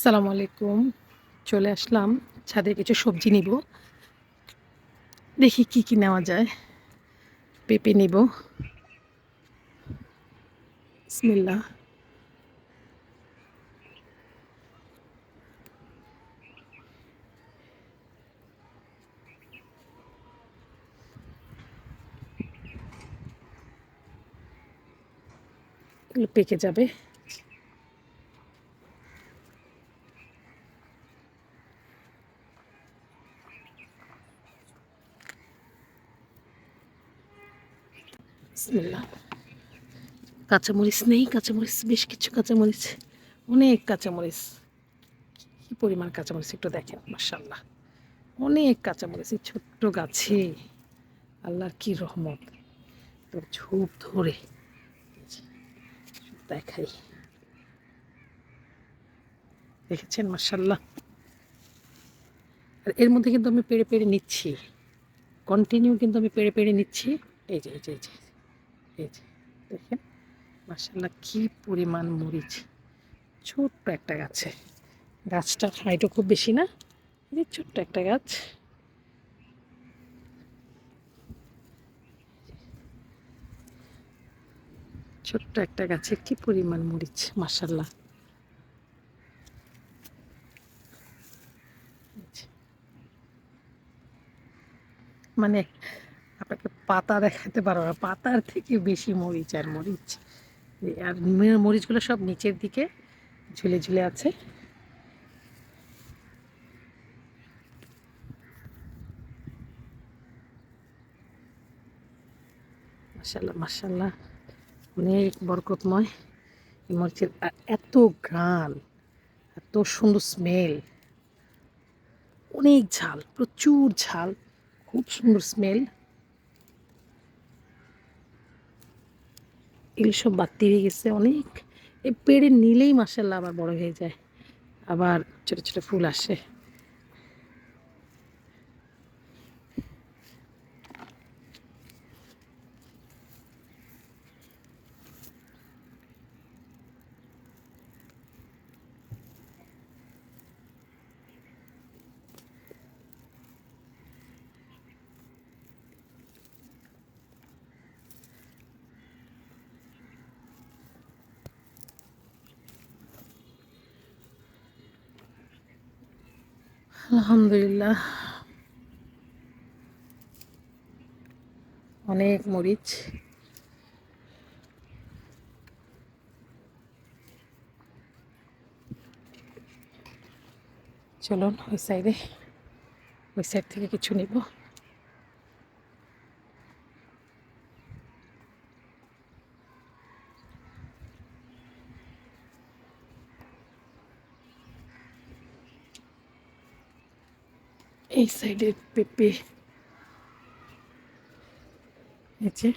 সালাম আলাইকুম। চলে আসলাম, ছাদে কিছু সবজি নিব। দেখি কি কি নেওয়া যায়। পেঁপে নিব। বিসমিল্লাহ। পেকে যাবে। বিসমিল্লাহ। কাঁচামরিচ নেই, কাঁচামরিচ, বেশ কিছু কাঁচামরিচ। অনেক কাঁচামরিচ। কি পরিমাণ কাঁচামরিচ একটু দেখেন মার্শাল্লাহ অনেক কাঁচামরিচ, এই ছোট্ট গাছে। আল্লাহর কি রহমত। ঝোপ ধরে। দেখাই। দেখেছেন মার্শাল্লাহ আর এর মধ্যে কিন্তু আমি পেড়ে পেড়ে নিচ্ছি। কন্টিনিউ কিন্তু আমি পেড়ে পেড়ে নিচ্ছি এই যে এই যে এই যে। এই যে দেখেন মাসাল্লাহ কি পরিমাণ মরিচ। ছোট্ট একটা গাছে। গাছটার হাইটও খুব বেশি না, এই যে ছোট্ট একটা গাছ। ছোট্ট একটা গাছে কি পরিমাণ মরিচ মাসাল্লাহ মানে আপনাকে পাতা দেখাতে পারব না। পাতার থেকে বেশি মরিচ আর মরিচ। আর মরিচগুলো সব নিচের দিকে ঝুলে ঝুলে আছে। মাসাল্লাহ মাসাল্লাহ অনেক বরকতময় এই মরিচের। এত ঘ্রাণ, এত সুন্দর স্মেল। অনেক ঝাল, প্রচুর ঝাল, খুব সুন্দর স্মেল। এগুলো সব বাড়তি হয়ে গেছে অনেক। এই পেড়ে নিলেই মাসাল্লাহ আবার বড় হয়ে যায়। আবার ছোটো ছোটো ফুল আসে। আলহামদুলিল্লাহ। অনেক মরিচ। চলুন ওই সাইডে ওই সাইড থেকে কিছু নিব। এই সাইডের পেঁপে। এই যে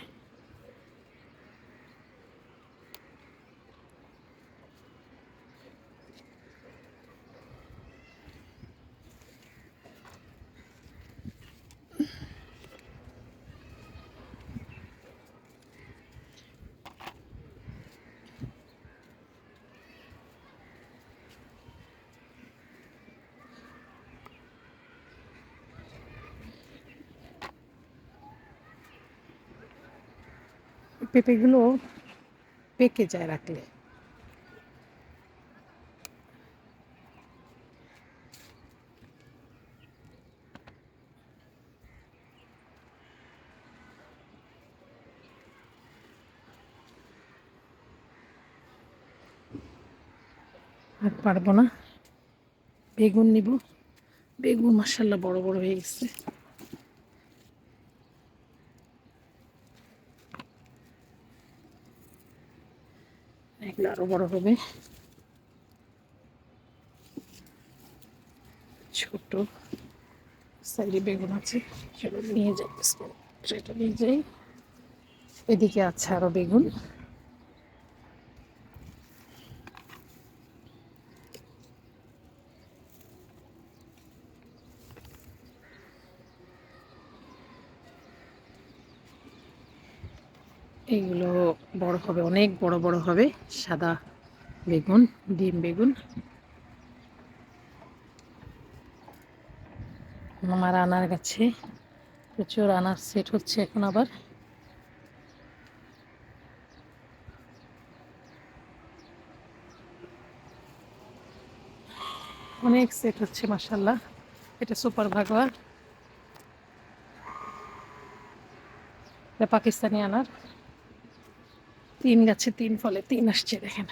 পেঁপেগুলো পেকে যায় রাখলে। আর পারব না। বেগুন নিব। বেগুন মাসাল্লাহ বড় বড় হয়ে গেছে। এগুলো আরও বড় হবে। ছোট সাইডে বেগুন আছে, সেগুলো নিয়ে যাই সেটা নিয়ে যাই। এদিকে আছে আরও বেগুন। এগুলো বড় হবে, অনেক বড় বড় হবে। সাদা বেগুন, ডিম বেগুন। আমার আনার গাছে প্রচুর আনার সেট হচ্ছে এখন আবার। অনেক সেট হচ্ছে মাসাল্লাহ এটা সুপার ভাগোয়া এটা পাকিস্তানি আনার। তিন গাছে তিন ফলে তিন আসছে দেখেন।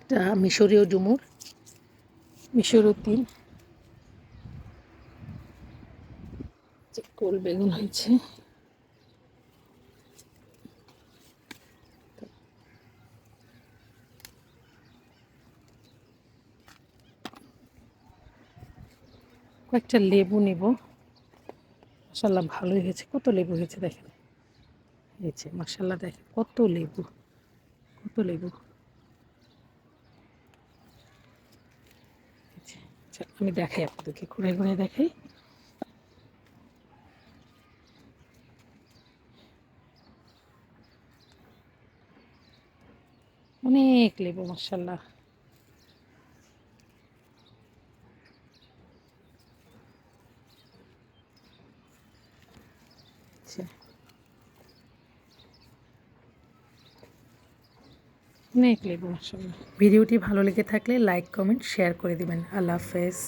এটা মিশরীয় ডুমুর? মিশরীয় তিন কোল বেগুন হয়েছে। কয়েকটা লেবু নেব। মাসাল্লাহ ভালোই হয়েছে, কত লেবু হয়েছে দেখেন। হয়েছে মাসাল্লাহ দেখেন কত লেবু কত লেবু। আমি দেখাই আপনাদেরকে, ঘুরে ঘুরে দেখাই। অনেক লেবু মাসাল্লাহ অনেক লেবু মাসাল্লাহ ভিডিওটি ভালো লেগে থাকলে লাইক কমেন্ট শেয়ার করে দিবেন। আল্লাহ হাফেজ।